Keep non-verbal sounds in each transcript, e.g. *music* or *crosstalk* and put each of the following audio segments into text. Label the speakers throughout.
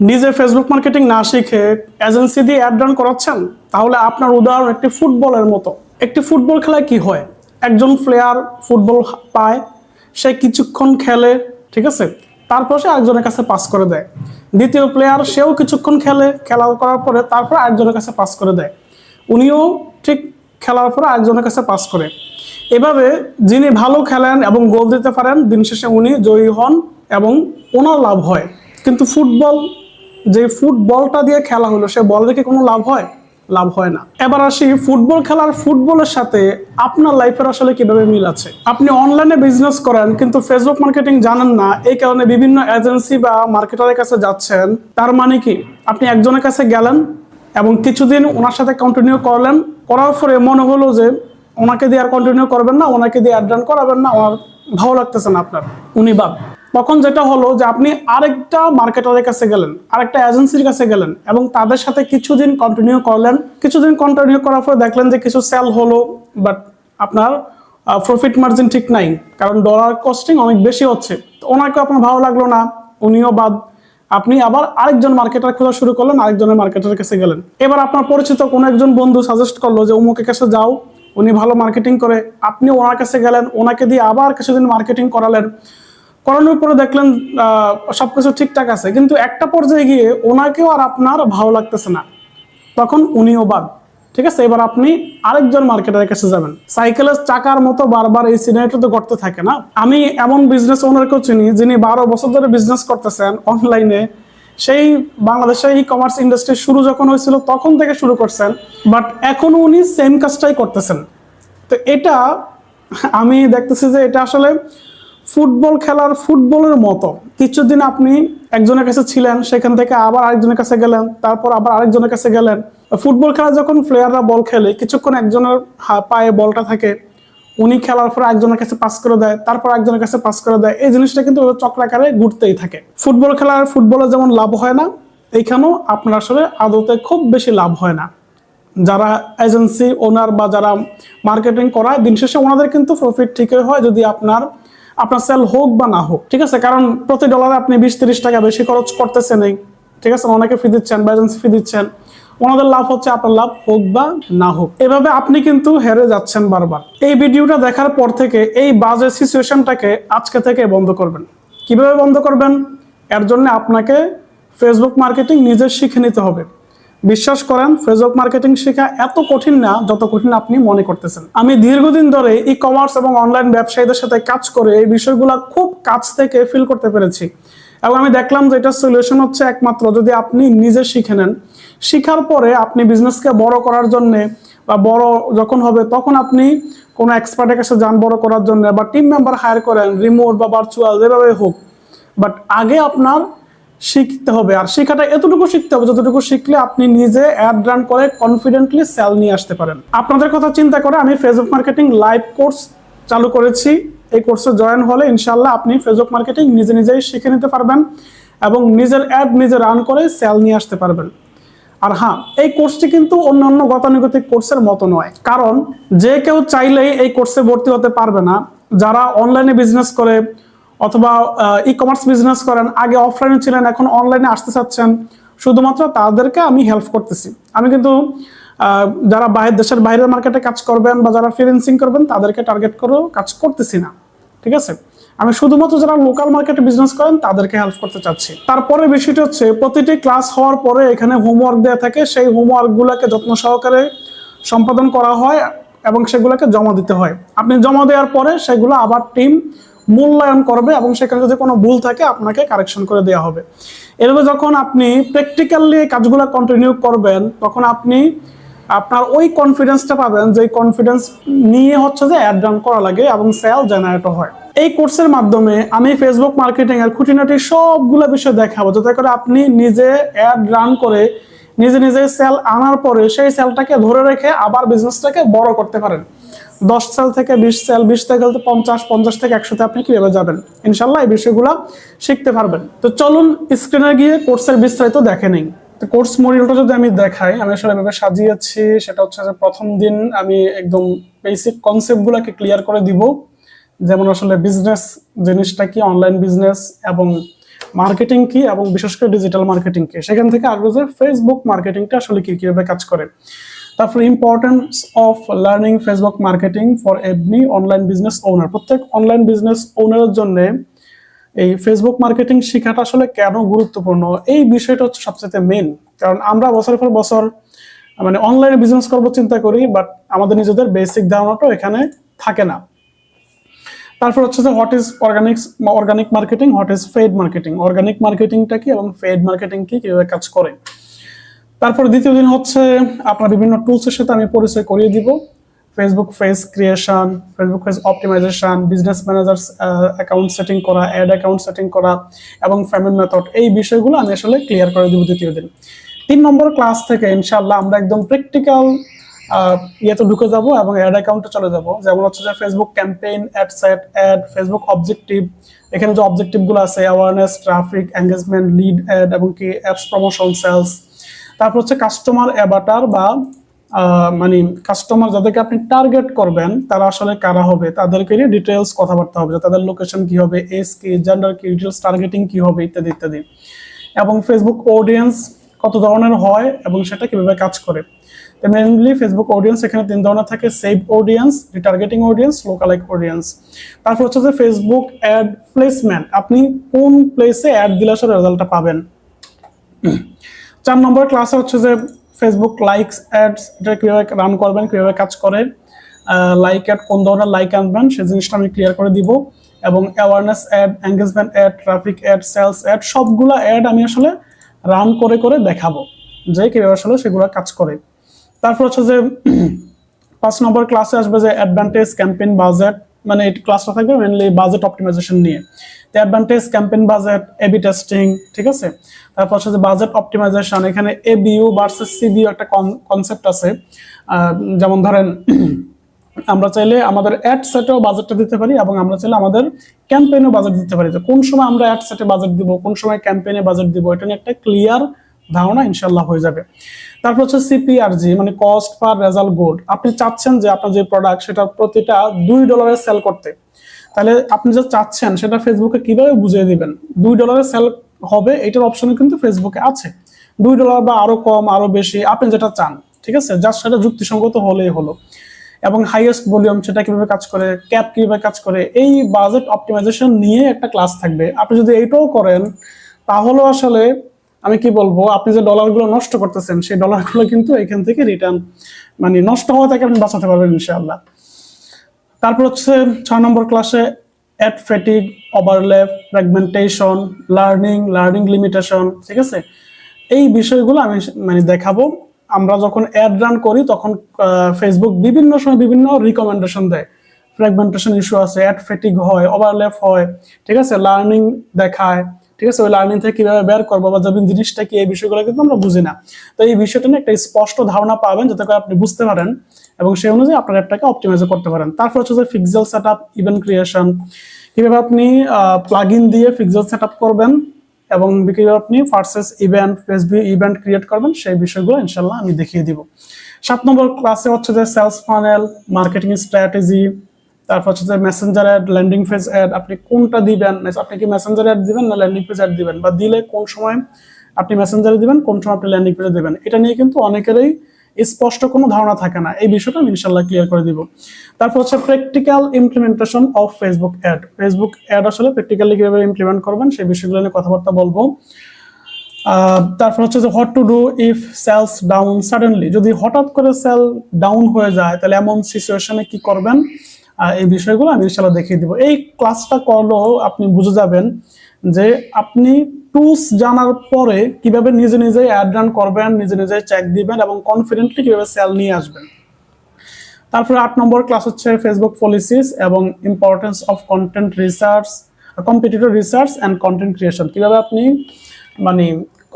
Speaker 1: নিজে Facebook marketing না শিখে এজেন্সি দিয়ে অ্যাড রান করাচ্ছেন, তাহলে আপনার উদাহরণ একটি ফুটবলের মতো। একটি ফুটবল খেলায় কি হয়? একজন প্লেয়ার ফুটবল পায়, সে কিছুক্ষণ খেলে, ঠিক আছে? তারপর সে আরেকজনের কাছে পাস করে দেয়। দ্বিতীয় প্লেয়ার সেও কিছুক্ষণ খেলে খেলা করার পরে তারপর আরেকজনের কাছে পাস করে দেয়। উনিও ঠিক খেলার পরে আরেকজনের কাছে পাস করে। এভাবে যিনি ভালো খেলেন এবং গোল দিতে পারেন, দিন শেষে উনি জয়ী হন এবং ওনার লাভ হয়। কিন্তু ফুটবল যে ফুটবলটা দিয়ে খেলা হলো, সে বল রেখে কোনো লাভ হয়? লাভ হয় না। এবার আসি ফুটবল খেলার ফুটবলের সাথে আপনার লাইফের আসলে কীভাবে মিল আছে? আপনি অনলাইনে বিজনেস করেন, কিন্তু ফেসবুক মার্কেটিং জানেন না, এই কারণে বিভিন্ন এজেন্সি বা মার্কেটারের কাছে যাচ্ছেন। তার মানে কি? আপনি একজনের কাছে গেলেন এবং কিছুদিন ওনার সাথে কন্টিনিউ করলেন, করার পরে মনে হলো যে ওনাকে দিয়ে আর কন্টিনিউ করবেন না, ওনাকে দিয়ে অ্যাড করাবেন না, ওনার ভালো লাগতেছে না আপনার। উনি বাদ। তখন যেটা হলো যে আপনি আরেকটা মার্কেটারের কাছে গেলেন, আরেকটা এজেন্সির কাছে গেলেন এবং তাদের সাথে কিছুদিন কন্টিনিউ করলেন। কিছুদিন কন্টিনিউ করার পরে দেখলেন যে কিছু সেল হলো বাট আপনার প্রফিট মার্জিন ঠিক নাই, কারণ ডলার কস্টিং অনেক বেশি হচ্ছে। তো ওনাকে আপনার ভালো লাগল না, উনিও বাদ। আপনি আবার আরেকজন মার্কেটার খোঁজা শুরু করলেন, আরেকজনের মার্কেটারের কাছে গেলেন। এবার আপনার পরিচিত কোনো একজন বন্ধু সাজেস্ট করল যে অমুকের কাছে যাও, উনি ভালো মার্কেটিং করে। আপনি ওনার কাছে গেলেন, ওনাকে দিয়ে আবার কিছুদিন মার্কেটিং করালেন। করানোর পরে দেখলেন সবকিছু ঠিকঠাক আছে। কিন্তু একটা পর্যায়ে গিয়ে ওনাকেও আর আপনার ভালো লাগতেছে না। তখন উনিও বাদ। ঠিক আছে? এবার আপনি আরেকজন মার্কেটারের কাছে যাবেন। সাইকেলের চাকার মতো বারবার এই সিনারিটা তো ঘটতে থাকে না। আমি এমন বিজনেস ওনারকেও চিনি, যিনি বারো বছর ধরে বিজনেস করতেছেন অনলাইনে সেই বাংলাদেশে ই কমার্স ইন্ডাস্ট্রি শুরু যখন হয়েছিল, তখন থেকে শুরু করছেন। বাট এখনও উনি সেম কাজটাই করতেছেন। তো এটা আমি দেখতেছি যে এটা আসলে ফুটবল খেলার ফুটবলের মতো। কিছুদিন আপনি একজনের কাছে ছিলেন, সেখান থেকে আবার আরেকজনের কাছে গেলেন, তারপর আবার আরেকজনের কাছে গেলেন। ফুটবল খেলা যখন প্লেয়াররা বল খেলে, কিছুক্ষণ একজনের পায়ে বলটা থাকে, উনি খেলার পর একজনের কাছে পাস করে দেয়, তারপর একজনের কাছে পাস করে দেয়, এই জিনিসটা কিন্তু চক্রাকারে ঘুরতেই থাকে। ফুটবল খেলার ফুটবলে যেমন লাভ হয় না, এইখানেও আপনার আসলে আদতে খুব বেশি লাভ হয় না। যারা এজেন্সি ওনার বা যারা মার্কেটিং করায়, দিন শেষে ওনাদের কিন্তু প্রফিট ঠিকই হয় যদি আপনার আপনার সেল হোক বা না হোক, ঠিক আছে? কারণ প্রতি ডলারে আপনি বিশ তিরিশ টাকা বেশি খরচ করতেছেন ঠিক আছে? অনেকে ফি দিচ্ছেন বা এজেন্সি ফি দিচ্ছেন। ওনাদের লাভ হচ্ছে আপনার লাভ হোক বা না হোক। এভাবে আপনি কিন্তু হেরে যাচ্ছেন বারবার। এই ভিডিওটা দেখার পর থেকে এই বাজে সিচুয়েশনটাকে আজকে থেকে বন্ধ করবেন। কীভাবে বন্ধ করবেন? এর জন্য আপনাকে ফেসবুক মার্কেটিং নিজে শিখে নিতে হবে। বিশ্বাস করেন, ফেসবুক মার্কেটিং শেখা এত কঠিন না যত কঠিন আপনি মনে করতেছেন। আমি দীর্ঘদিন ধরে ই কমার্স এবং অনলাইন ব্যবসায়ীদের সাথে কাজ করে এই বিষয়গুলো খুব কাছ থেকে ফিল করতে পেরেছি। এবং আমি দেখলাম যে এটা সলিউশন হচ্ছে একমাত্র যদি আপনি নিজে শিখে নেন। শিখার পরে আপনি বিজনেসকে বড় করার জন্য বা বড় যখন হবে তখন আপনি কোনো এক্সপার্টের কাছে যান বড় করার জন্য বা টিম মেম্বার হায়ার করেন রিমোট বা ভার্চুয়াল যেভাবে হোক। বাট আগে আপনার শিখতে হবে। আর শেখাটা এতটুকু শিখতে হবে যতটুকু শিখলে আপনি নিজে অ্যাড রান করে কনফিডেন্টলি সেল নিয়ে আসতে পারেন। আপনাদের কথা চিন্তা করে আমি ফেসবুক মার্কেটিং লাইভ কোর্স চালু করেছি। এই কোর্সে জয়েন হলে ইনশাল্লাহ আপনি ফেসবুক মার্কেটিং নিজে নিজেই শিখে নিতে পারবেন এবং নিজের অ্যাড নিজে রান করে সেল নিয়ে আসতে পারবেন। আর হ্যাঁ এই কোর্সটি কিন্তু অন্যান্য গতানুগতিক কোর্সের মতো নয়। কারণ যে কেউ চাইলেই এই কোর্সে ভর্তি হতে পারবে না। যারা অনলাইনে বিজনেস করে অথবা ই কমার্স বিজনেস করেন, আগে অফলাইনে ছিলেন, এখন অনলাইনে আসতে চাচ্ছেন, শুধুমাত্র তাদেরকে আমি হেল্প করতেছি। আমি কিন্তু যারা বাইরের দেশের বাইরের মার্কেটে কাজ করবেন বা যারা ফ্রিল্যান্সিং করবেন, তাদেরকে টার্গেট করেও কাজ করতেছি না। ঠিক আছে? আমি শুধুমাত্র যারা লোকাল মার্কেটে বিজনেস করেন, তাদেরকে হেল্প করতে চাচ্ছি। তারপরে বিষয়টি হচ্ছে, প্রতিটি ক্লাস হওয়ার পরে এখানে হোমওয়ার্ক দেওয়া থাকে, সেই হোমওয়ার্কগুলোকে যত্ন সহকারে সম্পাদন করা হয় এবং সেগুলোকে জমা দিতে হয়। আপনি জমা দেওয়ার পরে সেগুলো আবার টিম মূল্যায়ন করবে এবং সেখানে যদি কোনো ভুল থাকে, আপনাকে কারেকশন করে দেওয়া হবে। এভাবে যখন আপনি প্র্যাকটিক্যালি কাজগুলো কন্টিনিউ করবেন, তখন আপনি আপনার ওই কনফিডেন্সটা পাবেন যে কনফিডেন্স নিয়ে হচ্ছে যে অ্যাড রান করা লাগে এবং সেল জেনারেট হয়। এই কোর্সের মাধ্যমে আমি ফেসবুক মার্কেটিং এর খুঁটিনাটি সবগুলো বিষয় দেখাবো, যাতে করে আপনি নিজে অ্যাড রান করে নিজে নিজে সেল আনার পরে সেই সেলটাকে ধরে রেখে আবার বিজনেসটাকে বড় করতে পারেন। দশ সেল থেকে বিশ সেল বিশ থেকে পঞ্চাশ পঞ্চাশ থেকে একশোতে আপনি কীভাবে যাবেন? ইনশাল্লাহ এই বিষয়গুলো শিখতে পারবেন। তো চলুন স্ক্রিনে গিয়ে কোর্সের বিস্তারিত দেখে নেই। তো কোর্স মডিউলটা যদি আমি দেখাই, আমি আসলে এভাবে সাজিয়েছি, সেটা হচ্ছে যে প্রথম দিন আমি একদম বেসিক কনসেপ্টগুলোকে ক্লিয়ার করে দিব। যেমন আসলে বিজনেস জিনিসটা কি অনলাইন বিজনেস এবং মার্কেটিং কি, এবং বিশেষ করে ডিজিটাল মার্কেটিং কি। সেখান থেকে আসবে যে ফেসবুক মার্কেটিংটা আসলে কি, কীভাবে কাজ করে। তারপর importance of learning Facebook marketing for every online business owner প্রত্যেক অনলাইন বিজনেস ওনারের জন্য এই ফেসবুক মার্কেটিং শেখাটা আসলে কেন গুরুত্বপূর্ণ? এই বিষয়টা হচ্ছে সবচেয়ে মেন কারণ আমরা বছরের পর বছর মানে অনলাইনে বিজনেস করব চিন্তা করি বাট আমাদের নিজেদের বেসিক ধারণাটাও এখানে থাকে না। তারপর হচ্ছে যে what is organic organic marketing what is paid marketing organic মার্কেটিংটা কি এবং ফেড মার্কেটিং কি কীভাবে কাজ করে? তারপর দ্বিতীয় দিন হচ্ছে আপনার বিভিন্ন টুলসের সাথে আমি পরিচয় করিয়ে দিব। Facebook page creation Facebook page optimization business manager account setting করা অ্যাড অ্যাকাউন্ট সেটিং করা এবং পেমেন্ট মেথড এই বিষয়গুলো আমি আসলে ক্লিয়ার করে দিব দ্বিতীয় দিন। তিন নম্বর ক্লাস থেকে ইনশাল্লাহ আমরা একদম প্র্যাকটিক্যাল ইয়েতে ঢুকে যাব এবং অ্যাড অ্যাকাউন্টে চলে যাব। যেমন হচ্ছে যে Facebook campaign ad set ad Facebook objective এখানে যে অবজেক্টিভগুলো আছে awareness traffic engagement lead ad এবং কি অ্যাপস প্রমোশন সেলস তারপর হচ্ছে কাস্টমার অ্যাবাটার বা মানে কাস্টমার যাদেরকে আপনি টার্গেট করবেন, তারা আসলে কারা হবে, তাদেরকে নিয়ে ডিটেলস কথাবার্তা হবে, তাদের লোকেশন কি হবে এজ কি জেন্ডার কি ডিটেলস টার্গেটিং কি হবে, ইত্যাদি ইত্যাদি। এবং ফেসবুক অডিয়েন্স কত ধরনের হয় এবং সেটা কীভাবে কাজ করে। মেনলি ফেসবুক অডিয়েন্স এখানে তিন ধরনের থাকে save audience retargeting audience lookalike audience তারপর হচ্ছে যে ফেসবুক অ্যাড প্লেসমেন্ট আপনি কোন প্লেসে অ্যাড দিলে আসলে রেজাল্টটা পাবেন। চার নম্বর ক্লাসে হচ্ছে যে ফেসবুক লাইকস অ্যাডস এটা কীভাবে রান করবেন, কীভাবে কাজ করে লাইক অ্যাড কোন ধরনের লাইক আনবেন, সেই জিনিসটা আমি ক্লিয়ার করে দিব। এবং awareness ad engagement ad traffic ad sales ad সবগুলো অ্যাড আমি আসলে রান করে করে দেখাবো। যে কীভাবে আসলে সেগুলো কাজ করে। তারপর হচ্ছে যে, *clears throat* পাঁচ নম্বর ক্লাসে আসবে যে অ্যাডভান্টেজ ক্যাম্পেইন বাজেট মানে ক্লাসটা থাকবে মেনলি বাজেট অপটিমাইজেশন নিয়ে। তো advantage campaign budget A B testing ঠিক আছে? তারপর হচ্ছে বাজেট অপটিমাইজেশন এখানে A B U versus C B U একটা কনসেপ্ট আছে। যেমন ধরেন, *clears throat* আমরা চাইলে আমাদের অ্যাড সেটেও বাজেটটা দিতে পারি এবং আমরা চাইলে আমাদের ক্যাম্পেইনেও বাজেট দিতে পারি। তো কোন সময় আমরা অ্যাড সেটে বাজেট দিব, কোন সময় ক্যাম্পেইনে বাজেট দিব, এটা নিয়ে একটা ক্লিয়ার ধারণা ইনশাল্লাহ হয়ে যাবে। তারপর হচ্ছে সিপিআরজি মানে কস্ট পার রেজাল্ট গুড আপনি চাচ্ছেন যে আপনার যে প্রোডাক্ট সেটা প্রতিটা দুই ডলারে সেল করতে। তাহলে আপনি যা চাচ্ছেন সেটা ফেসবুকে কীভাবে বুঝিয়ে দিবেন? দুই ডলারে সেল হবে, এটার অপশন কিন্তু ফেসবুকে আছে। দুই ডলার বা আরও কম, আরও বেশি, আপনি যেটা চান, ঠিক আছে? জাস্ট সেটা যুক্তিসঙ্গত হলেই হলো। এবং হাইয়েস্ট ভলিউম সেটা কীভাবে কাজ করে ক্যাপ কীভাবে কাজ করে, এই বাজেট অপটিমাইজেশন নিয়ে একটা ক্লাস থাকবে। আপনি যদি এইটাও করেন তাহলে আসলে আমি কি বলব, আপনি যে ডলারগুলো নষ্ট করতেছেন, সেই ডলারগুলো কিন্তু এখান থেকে রিটার্ন মানে নষ্ট হওয়া থেকে আপনি বাঁচাতে পারবেন ইনশাআল্লাহ। তারপর হচ্ছে ছয় নম্বর ক্লাসে ad fatigue overlap fragmentation learning learning limitation ঠিক আছে? এই বিষয়গুলো আমি মানে দেখাবো। আমরা যখন অ্যাড রান করি, তখন ফেসবুক বিভিন্ন সময় বিভিন্ন রিকমেন্ডেশন দেয়। ফ্র্যাগমেন্টেশন ইস্যু আছে অ্যাড ফেটিক হয় ওভারল্যাপ হয়, ঠিক আছে? লার্নিং দেখায়। ঠিক আছে? ওই লার্নিং থেকে কীভাবে বের করব বা যাবেন জিনিসটা কি, এই বিষয়গুলো কিন্তু আমরা বুঝি না। তো এই বিষয়টা নিয়ে একটা স্পষ্ট ধারণা পাবেন যাতে করে আপনি বুঝতে পারেন এবং সেই অনুযায়ী আপনার অ্যাপটাকে অপটিমাইজ করতে পারেন। তারপর হচ্ছে যে pixel set up event creation কীভাবে আপনি প্লাগ ইন দিয়ে ফিক্সেল সেট আপ করবেন এবং কীভাবে আপনি purchase event Facebook event create করবেন, সেই বিষয়গুলো ইনশাল্লাহ আমি দেখিয়ে দিব। সাত নম্বর ক্লাসে হচ্ছে যে সেলস ফানেল মার্কেটিং স্ট্র্যাটেজি তারপর হচ্ছে যে messenger ad landing page ad আপনি কোনটা দিবেন? আপনি কি মেসেঞ্জার অ্যাড দিবেন না ল্যান্ডিং পেজ অ্যাড দিবেন? বা দিলে কোন সময় আপনি মেসেঞ্জারে দিবেন, কোন সময় আপনি ল্যান্ডিং পেজে দিবেন? এটা নিয়ে কিন্তু অনেকেরই স্পষ্ট কোনো ধারণা থাকে না। এই বিষয়টা আমি ইনশাল্লাহ ক্লিয়ার করে দিব। তারপর হচ্ছে practical implementation of Facebook ad Facebook ad আসলে প্র্যাকটিক্যালি কীভাবে ইমপ্লিমেন্ট করবেন সেই বিষয়গুলো নিয়ে কথাবার্তা বলব। তারপর হচ্ছে যে what to do if sales down suddenly যদি হঠাৎ করে সেল ডাউন হয়ে যায়, তাহলে এমন সিচুয়েশনে কি করবেন? এই বিষয়গুলো আমি ইনশাল্লাহ দেখিয়ে দিব। এই ক্লাসটা করলেও আপনি বুঝে যাবেন যে আপনি টুলস জানার পরে কীভাবে নিজে নিজে অ্যাড রান করবেন, নিজে নিজে চেক দিবেন এবং কনফিডেন্টলি কীভাবে সেল নিয়ে আসবেন। তারপরে আট নম্বর ক্লাস হচ্ছে ফেসবুক পলিসিস এবং importance of content research competitive research and content creation কীভাবে আপনি মানে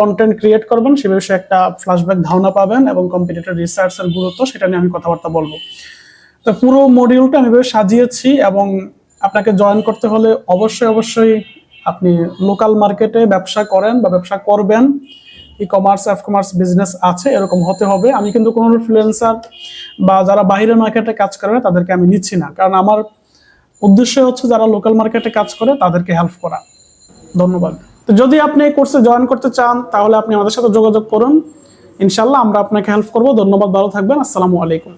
Speaker 1: কন্টেন্ট ক্রিয়েট করবেন সে বিষয়ে একটা ফ্ল্যাশব্যাক ধারণা পাবেন এবং কম্পিটিটিভ রিসার্চের গুরুত্ব, সেটা নিয়ে আমি কথাবার্তা বলব। তো পুরো মডিউলটা আমি সাজিয়েছি এবং আপনাকে জয়েন করতে হলে অবশ্যই অবশ্যই আপনি লোকাল মার্কেটে ব্যবসা করেন বা ব্যবসা করবেন। E commerce F commerce business আছে, এরকম হতে হবে। আমি কিন্তু কোনো ফ্রিল্যান্সার বা যারা বাইরের মার্কেটে কাজ করে তাদেরকে আমি নিচ্ছি না। কারণ আমার উদ্দেশ্য হচ্ছে যারা লোকাল মার্কেটে কাজ করে, তাদেরকে হেল্প করা। ধন্যবাদ। তো যদি আপনি এই কোর্সে জয়েন করতে চান, তাহলে আপনি আমাদের সাথে যোগাযোগ করুন। ইনশাল্লাহ আমরা আপনাকে হেল্প করব। ধন্যবাদ, ভালো থাকবেন। আসসালামু আলাইকুম।